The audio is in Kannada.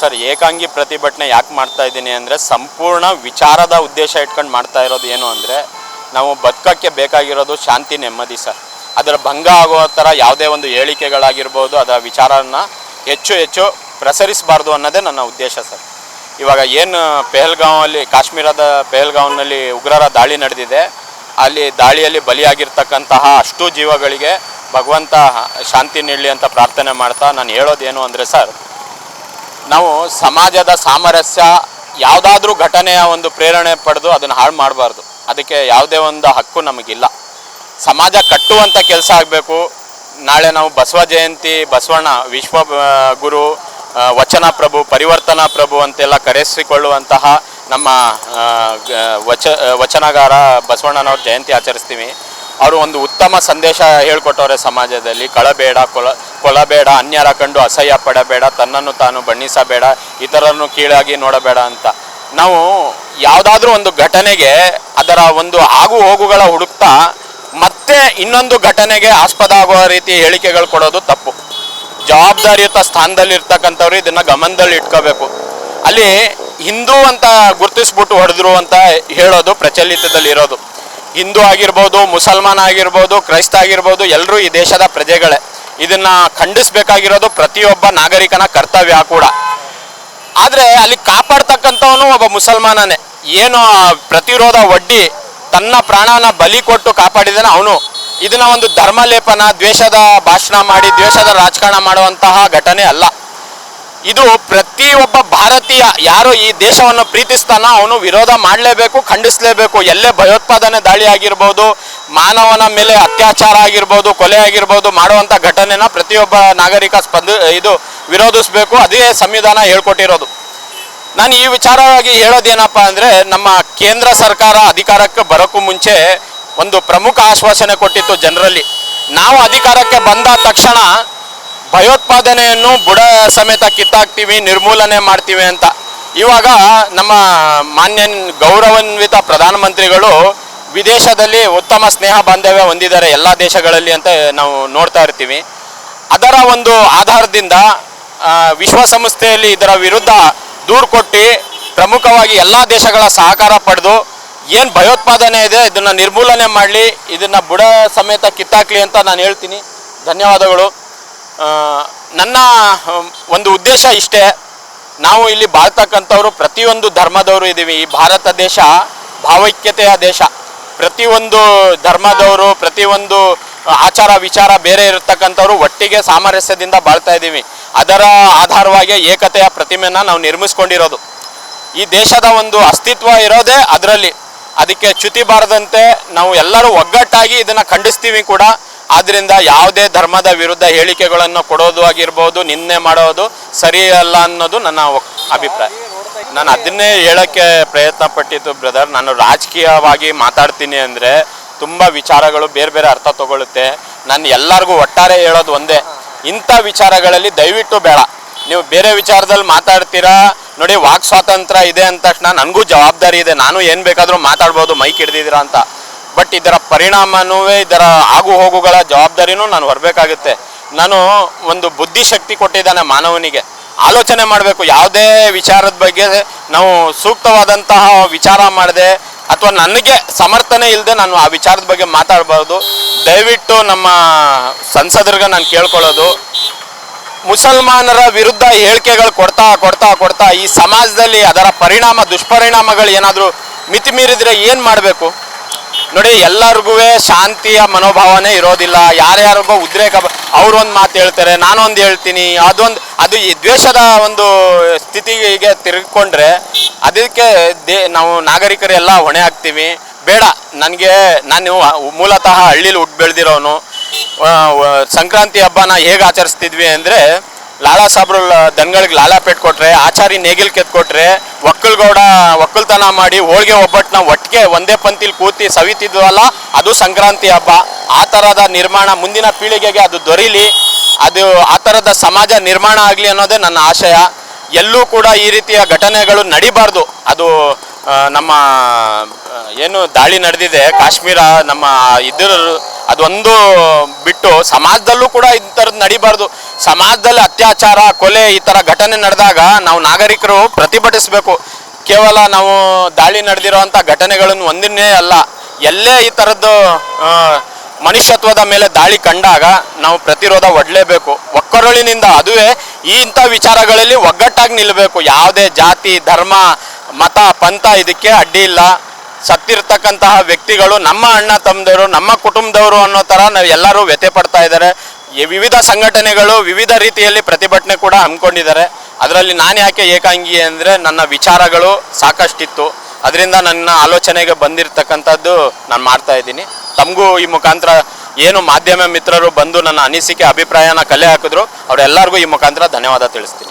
ಸರ್, ಏಕಾಂಗಿ ಪ್ರತಿಭಟನೆ ಯಾಕೆ ಮಾಡ್ತಾ ಇದ್ದೀನಿ ಅಂದರೆ ಸಂಪೂರ್ಣ ವಿಚಾರದ ಉದ್ದೇಶ ಇಟ್ಕೊಂಡು ಮಾಡ್ತಾ ಇರೋದು ಏನು ಅಂದರೆ ನಾವು ಬದುಕಕ್ಕೆ ಬೇಕಾಗಿರೋದು ಶಾಂತಿ, ನೆಮ್ಮದಿ ಸರ್. ಅದರ ಭಂಗ ಆಗೋ ಥರ ಯಾವುದೇ ಒಂದು ಹೇಳಿಕೆಗಳಾಗಿರ್ಬೋದು, ಅದರ ವಿಚಾರನ ಹೆಚ್ಚು ಹೆಚ್ಚು ಪ್ರಸರಿಸಬಾರ್ದು ಅನ್ನೋದೇ ನನ್ನ ಉದ್ದೇಶ ಸರ್. ಇವಾಗ ಏನು ಪೆಹಲ್ಗಾಂವಲ್ಲಿ, ಕಾಶ್ಮೀರದ ಪೆಹಲ್ಗಾಂವ್ನಲ್ಲಿ ಉಗ್ರರ ದಾಳಿ ನಡೆದಿದೆ, ಅಲ್ಲಿ ದಾಳಿಯಲ್ಲಿ ಬಲಿಯಾಗಿರ್ತಕ್ಕಂತಹ ಅಷ್ಟು ಜೀವಗಳಿಗೆ ಭಗವಂತ ಶಾಂತಿ ನೀಡಲಿ ಅಂತ ಪ್ರಾರ್ಥನೆ ಮಾಡ್ತಾ ನಾನು ಹೇಳೋದೇನು ಅಂದರೆ ಸರ್ ನಾವು ಸಮಾಜದ ಸಾಮರಸ್ಯ, ಯಾವುದಾದ್ರೂ ಘಟನೆಯ ಒಂದು ಪ್ರೇರಣೆ ಪಡೆದು ಅದನ್ನು ಹಾಳು ಮಾಡಬಾರ್ದು. ಅದಕ್ಕೆ ಯಾವುದೇ ಒಂದು ಹಕ್ಕು ನಮಗಿಲ್ಲ. ಸಮಾಜ ಕಟ್ಟುವಂಥ ಕೆಲಸ ಆಗಬೇಕು. ನಾಳೆ ನಾವು ಬಸವ ಜಯಂತಿ, ಬಸವಣ್ಣ, ವಿಶ್ವ ಗುರು ವಚನ ಪ್ರಭು, ಪರಿವರ್ತನಾ ಪ್ರಭು ಅಂತೆಲ್ಲ ಕರೆಸಿಕೊಳ್ಳುವಂತಹ ನಮ್ಮ ವಚ ವಚನಗಾರ ಬಸವಣ್ಣನವ್ರ ಜಯಂತಿ ಆಚರಿಸ್ತೀವಿ. ಅವರು ಒಂದು ಉತ್ತಮ ಸಂದೇಶ ಹೇಳ್ಕೊಟ್ಟವ್ರೆ ಸಮಾಜದಲ್ಲಿ. ಕಳಬೇಡ, ಕೊಲ, ಕೊಲಬೇಡ, ಅನ್ಯರ ಕಂಡು ಅಸಹ್ಯ ಪಡಬೇಡ, ತನ್ನನ್ನು ತಾನು ಬಣ್ಣಿಸಬೇಡ, ಇತರರನ್ನು ಕೀಳಾಗಿ ನೋಡಬೇಡ ಅಂತ. ನಾವು ಯಾವುದಾದ್ರೂ ಒಂದು ಘಟನೆಗೆ ಅದರ ಒಂದು ಆಗು ಹೋಗುಗಳ ಹುಡುಕ್ತಾ ಮತ್ತೆ ಇನ್ನೊಂದು ಘಟನೆಗೆ ಆಸ್ಪದ ಆಗುವ ರೀತಿ ಹೇಳಿಕೆಗಳು ಕೊಡೋದು ತಪ್ಪು. ಜವಾಬ್ದಾರಿಯುತ ಸ್ಥಾನದಲ್ಲಿ ಇರ್ತಕ್ಕಂಥವ್ರು ಇದನ್ನ ಗಮನದಲ್ಲಿ ಇಟ್ಕೋಬೇಕು. ಅಲ್ಲಿ ಹಿಂದೂ ಅಂತ ಗುರುತಿಸ್ಬಿಟ್ಟು ಹೊಡೆದ್ರು ಅಂತ ಹೇಳೋದು ಪ್ರಚಲಿತದಲ್ಲಿ ಇರೋದು ಹಿಂದೂ ಆಗಿರ್ಬೋದು, ಮುಸಲ್ಮಾನ್ ಆಗಿರ್ಬೋದು, ಕ್ರೈಸ್ತ ಆಗಿರ್ಬೋದು ಎಲ್ಲರೂ ಈ ದೇಶದ ಪ್ರಜೆಗಳೇ. ಇದನ್ನ ಖಂಡಿಸಬೇಕಾಗಿರೋದು ಪ್ರತಿಯೊಬ್ಬ ನಾಗರಿಕನ ಕರ್ತವ್ಯ ಕೂಡ. ಆದರೆ ಅಲ್ಲಿ ಕಾಪಾಡ್ತಕ್ಕಂಥವನು ಒಬ್ಬ ಮುಸಲ್ಮಾನನೇ. ಏನು ಪ್ರತಿರೋಧ ಒಡ್ಡಿ ತನ್ನ ಪ್ರಾಣನ ಬಲಿ ಕೊಟ್ಟು ಕಾಪಾಡಿದಾನೆ ಅವನು. ಇದನ್ನ ಒಂದು ಧರ್ಮಲೇಪನ, ದ್ವೇಷದ ಭಾಷಣ ಮಾಡಿ, ದ್ವೇಷದ ರಾಜಕಾರಣ ಮಾಡುವಂತಹ ಘಟನೆ ಅಲ್ಲ. ಇದು ಪ್ರತಿಯೊಬ್ಬ ಭಾರತೀಯ ಯಾರು ಈ ದೇಶವನ್ನು ಪ್ರೀತಿಸ್ತಾನ ಅವನು ವಿರೋಧ ಮಾಡಲೇಬೇಕು, ಖಂಡಿಸಲೇಬೇಕು. ಎಲ್ಲೇ ಭಯೋತ್ಪಾದನೆ ದಾಳಿ ಆಗಿರ್ಬೋದು, ಮಾನವನ ಮೇಲೆ ಅತ್ಯಾಚಾರ ಆಗಿರ್ಬೋದು, ಕೊಲೆ ಆಗಿರ್ಬೋದು ಮಾಡುವಂಥ ಘಟನೆನ ಪ್ರತಿಯೊಬ್ಬ ನಾಗರಿಕ ಸ್ಪಂದ, ಇದು ವಿರೋಧಿಸಬೇಕು. ಅದೇ ಸಂವಿಧಾನ ಹೇಳ್ಕೊಟ್ಟಿರೋದು. ನಾನು ಈ ವಿಚಾರವಾಗಿ ಹೇಳೋದೇನಪ್ಪ ಅಂದರೆ, ನಮ್ಮ ಕೇಂದ್ರ ಸರ್ಕಾರ ಅಧಿಕಾರಕ್ಕೆ ಬರೋಕ್ಕೂ ಮುಂಚೆ ಒಂದು ಪ್ರಮುಖ ಆಶ್ವಾಸನೆ ಕೊಟ್ಟಿತ್ತು ಜನರಲ್ಲಿ. ನಾವು ಅಧಿಕಾರಕ್ಕೆ ಬಂದ ತಕ್ಷಣ ಭಯೋತ್ಪಾದನೆಯನ್ನು ಬುಡ ಸಮೇತ ಕಿತ್ತಾಕ್ತೀವಿ, ನಿರ್ಮೂಲನೆ ಮಾಡ್ತೀವಿ ಅಂತ. ಇವಾಗ ನಮ್ಮ ಮಾನ್ಯ ಗೌರವಾನ್ವಿತ ಪ್ರಧಾನಮಂತ್ರಿಗಳು ವಿದೇಶದಲ್ಲಿ ಉತ್ತಮ ಸ್ನೇಹ ಬಾಂಧವ್ಯ ಹೊಂದಿದ್ದಾರೆ ಎಲ್ಲ ದೇಶಗಳಲ್ಲಿ ಅಂತ ನಾವು ನೋಡ್ತಾ ಇರ್ತೀವಿ. ಅದರ ಒಂದು ಆಧಾರದಿಂದ ವಿಶ್ವಸಂಸ್ಥೆಯಲ್ಲಿ ಇದರ ವಿರುದ್ಧ ದೂರು ಕೊಟ್ಟು ಪ್ರಮುಖವಾಗಿ ಎಲ್ಲ ದೇಶಗಳ ಸಹಕಾರ ಪಡೆದು ಏನು ಭಯೋತ್ಪಾದನೆ ಇದೆ ಇದನ್ನು ನಿರ್ಮೂಲನೆ ಮಾಡಲಿ, ಇದನ್ನು ಬುಡ ಸಮೇತ ಕಿತ್ತಾಕ್ಲಿ ಅಂತ ನಾನು ಹೇಳ್ತೀನಿ. ಧನ್ಯವಾದಗಳು. ನನ್ನ ಒಂದು ಉದ್ದೇಶ ಇಷ್ಟೇ. ನಾವು ಇಲ್ಲಿ ಬಾಳ್ತಕ್ಕಂಥವ್ರು ಪ್ರತಿಯೊಂದು ಧರ್ಮದವರು ಇದ್ದೀವಿ ಈ ಭಾರತ ದೇಶ ಭಾವೈಕ್ಯತೆಯ ದೇಶ. ಪ್ರತಿಯೊಂದು ಧರ್ಮದವರು, ಪ್ರತಿಯೊಂದು ಆಚಾರ ವಿಚಾರ ಬೇರೆ ಇರತಕ್ಕಂಥವ್ರು ಒಟ್ಟಿಗೆ ಸಾಮರಸ್ಯದಿಂದ ಬಾಳ್ತಾ ಇದ್ದೀವಿ ಅದರ ಆಧಾರವಾಗಿ ಏಕತೆಯ ಪ್ರತಿಮೆನ ನಾವು ನಿರ್ಮಿಸ್ಕೊಂಡಿರೋದು. ಈ ದೇಶದ ಒಂದು ಅಸ್ತಿತ್ವ ಇರೋದೇ ಅದರಲ್ಲಿ. ಅದಕ್ಕೆ ಚ್ಯುತಿ ಬಾರದಂತೆ ನಾವು ಎಲ್ಲರೂ ಒಗ್ಗಟ್ಟಾಗಿ ಇದನ್ನು ಖಂಡಿಸ್ತೀವಿ ಕೂಡ. ಆದ್ದರಿಂದ ಯಾವುದೇ ಧರ್ಮದ ವಿರುದ್ಧ ಹೇಳಿಕೆಗಳನ್ನು ಕೊಡೋದು ಆಗಿರ್ಬೋದು, ನಿನ್ನೆ ಮಾಡೋದು ಸರಿಯಲ್ಲ ಅನ್ನೋದು ನನ್ನ ಅಭಿಪ್ರಾಯ. ನಾನು ಅದನ್ನೇ ಹೇಳೋಕ್ಕೆ ಪ್ರಯತ್ನ ಪಟ್ಟಿದ್ದು ಬ್ರದರ್ ನಾನು ರಾಜಕೀಯವಾಗಿ ಮಾತಾಡ್ತೀನಿ ಅಂದರೆ ತುಂಬ ವಿಚಾರಗಳು ಬೇರೆ ಬೇರೆ ಅರ್ಥ ತಗೊಳುತ್ತೆ ನಾನು ಎಲ್ಲರಿಗೂ ಒಟ್ಟಾರೆ ಹೇಳೋದು ಒಂದೇ. ಇಂಥ ವಿಚಾರಗಳಲ್ಲಿ ದಯವಿಟ್ಟು ಬೇಡ. ನೀವು ಬೇರೆ ವಿಚಾರದಲ್ಲಿ ಮಾತಾಡ್ತೀರಾ? ನೋಡಿ, ವಾಕ್ ಸ್ವಾತಂತ್ರ್ಯ ಇದೆ ಅಂದ ತಕ್ಷಣ ನನಗೂ ಜವಾಬ್ದಾರಿ ಇದೆ. ನಾನು ಏನು ಬೇಕಾದರೂ ಮಾತಾಡ್ಬೋದು, ಮೈಕ್ ಹಿಡ್ದಿದ್ದೀರಾ ಅಂತ. ಬಟ್ ಇದರ ಪರಿಣಾಮನೂ ಇದರ ಆಗು ಹೋಗುಗಳ ಜವಾಬ್ದಾರಿನೂ ನಾನು ಹೊರಬೇಕಾಗುತ್ತೆ. ನಾನು ಒಂದು ಬುದ್ಧಿಶಕ್ತಿ ಕೊಟ್ಟಿದ್ದಾನೆ ಮಾನವನಿಗೆ. ಆಲೋಚನೆ ಮಾಡಬೇಕು. ಯಾವುದೇ ವಿಚಾರದ ಬಗ್ಗೆ ನಾವು ಸೂಕ್ತವಾದಂತಹ ವಿಚಾರ ಮಾಡದೆ ಅಥವಾ ನನಗೆ ಸಮರ್ಥನೆ ಇಲ್ಲದೆ ನಾನು ಆ ವಿಚಾರದ ಬಗ್ಗೆ ಮಾತಾಡಬಾರ್ದು. ದಯವಿಟ್ಟು ನಮ್ಮ ಸಂಸದರಿಗೆ ನಾನು ಕೇಳ್ಕೊಳ್ಳೋದು. ಮುಸಲ್ಮಾನರ ವಿರುದ್ಧ ಹೇಳಿಕೆಗಳು ಕೊಡ್ತಾ ಕೊಡ್ತಾ ಕೊಡ್ತಾ ಈ ಸಮಾಜದಲ್ಲಿ ಅದರ ಪರಿಣಾಮ ದುಷ್ಪರಿಣಾಮಗಳು ಏನಾದರೂ ಮಿತಿ ಮೀರಿದರೆ ಏನು ಮಾಡಬೇಕು? ನೋಡಿ ಎಲ್ಲರಿಗೂ ಶಾಂತಿಯ ಮನೋಭಾವನೆ ಇರೋದಿಲ್ಲ. ಯಾರ್ಯಾರಿಗೋ ಉದ್ರೇಕ ಅವ್ರೊಂದು ಮಾತು ಹೇಳ್ತಾರೆ, ನಾನೊಂದು ಹೇಳ್ತೀನಿ. ಅದೊಂದು, ಅದು ಈ ದ್ವೇಷದ ಒಂದು ಸ್ಥಿತಿಗೆ ತಿರುಗಿಕೊಂಡ್ರೆ ಅದಕ್ಕೆ ದೇ, ನಾವು ನಾಗರಿಕರೆಲ್ಲ ಹೊಣೆ ಹಾಕ್ತೀವಿ ಬೇಡ, ನನಗೆ, ನಾನು ಮೂಲತಃ ಹಳ್ಳಿಲಿ ಹುಟ್ಟು ಬೆಳೆದಿರೋನು. ಸಂಕ್ರಾಂತಿ ಹಬ್ಬನ ಹೇಗೆ ಆಚರಿಸ್ತಿದ್ವಿ ಅಂದರೆ ಲಾಲಾ ಸಾಬ್ರು ದನಗಳಿಗೆ ಲಾಲಾ ಪೇಟ್ ಕೊಟ್ರೆ, ಆಚಾರಿ ನೇಗಿಲ್ ಕೆತ್ಕೊಟ್ರೆ ಒಕ್ಕಲ್ಗೌಡ ಒಕ್ಕಲ್ತನ ಮಾಡಿ ಹೋಳಿಗೆ ಒಬ್ಬಟ್ಟನ್ನ ಒಟ್ಟಿಗೆ ಒಂದೇ ಪಂಕ್ತಿಲಿ ಕೂತಿ ಸವಿತಿದ್ವಲ್ಲ, ಅದು ಸಂಕ್ರಾಂತಿ ಹಬ್ಬ. ಆ ಥರದ ನಿರ್ಮಾಣ ಮುಂದಿನ ಪೀಳಿಗೆಗೆ ಅದು ದೊರೀಲಿ. ಅದು ಆ ಥರದ ಸಮಾಜ ನಿರ್ಮಾಣ ಆಗಲಿ ಅನ್ನೋದೇ ನನ್ನ ಆಶಯ. ಎಲ್ಲೂ ಕೂಡ ಈ ರೀತಿಯ ಘಟನೆಗಳು ನಡಿಬಾರ್ದು. ಅದು ನಮ್ಮ ಏನು ದಾಳಿ ನಡೆದಿದೆ, ಕಾಶ್ಮೀರ ನಮ್ಮ ಇದ್ರ ಅದೊಂದು ಬಿಟ್ಟು ಸಮಾಜದಲ್ಲೂ ಕೂಡ ಈ ಥರದ್ದು ನಡಿಬಾರ್ದು. ಸಮಾಜದಲ್ಲಿ ಅತ್ಯಾಚಾರ, ಕೊಲೆ ಈ ಥರ ಘಟನೆ ನಡೆದಾಗ ನಾವು ನಾಗರಿಕರು ಪ್ರತಿಭಟಿಸಬೇಕು. ಕೇವಲ ನಾವು ದಾಳಿ ನಡೆದಿರುವಂಥ ಘಟನೆಗಳನ್ನು ಒಂದನ್ನೇ ಅಲ್ಲ, ಎಲ್ಲೇ ಈ ಥರದ್ದು ಮನುಷ್ಯತ್ವದ ಮೇಲೆ ದಾಳಿ ಕಂಡಾಗ ನಾವು ಪ್ರತಿರೋಧ ಒಡ್ಲೇಬೇಕು. ಒಕ್ಕರಳಿನಿಂದ ಅದುವೇ ಈ ಇಂಥ ವಿಚಾರಗಳಲ್ಲಿ ಒಗ್ಗಟ್ಟಾಗಿ ನಿಲ್ಲಬೇಕು ಯಾವುದೇ ಜಾತಿ, ಧರ್ಮ, ಮತ, ಪಂಥ ಇದಕ್ಕೆ ಅಡ್ಡಿ ಇಲ್ಲ. ಸತ್ತಿರ್ತಕ್ಕಂತಹ ವ್ಯಕ್ತಿಗಳು ನಮ್ಮ ಅಣ್ಣ ತಮ್ಮದವರು ನಮ್ಮ ಕುಟುಂಬದವರು ಅನ್ನೋ ಥರ ನಾವು ಎಲ್ಲರೂ ವ್ಯಥೆ ಪಡ್ತಾ ಇದ್ದಾರೆ. ವಿವಿಧ ಸಂಘಟನೆಗಳು ವಿವಿಧ ರೀತಿಯಲ್ಲಿ ಪ್ರತಿಭಟನೆ ಕೂಡ ಹಮ್ಮಿಕೊಂಡಿದ್ದಾರೆ. ಅದರಲ್ಲಿ ನಾನು ಯಾಕೆ ಏಕಾಂಗಿ ಅಂದರೆ ನನ್ನ ವಿಚಾರಗಳು ಸಾಕಷ್ಟಿತ್ತು. ಅದರಿಂದ ನನ್ನ ಆಲೋಚನೆಗೆ ಬಂದಿರತಕ್ಕಂಥದ್ದು ನಾನು ಮಾಡ್ತಾ ಇದ್ದೀನಿ. ತಮಗೂ ಈ ಮುಖಾಂತರ ಏನು ಮಾಧ್ಯಮ ಮಿತ್ರರು ಬಂದು ನನ್ನ ಅನಿಸಿಕೆ, ಅಭಿಪ್ರಾಯನ ಕಲೆ ಹಾಕಿದ್ರು, ಅವರೆಲ್ಲರಿಗೂ ಈ ಮುಖಾಂತರ ಧನ್ಯವಾದ ತಿಳಿಸ್ತೀನಿ.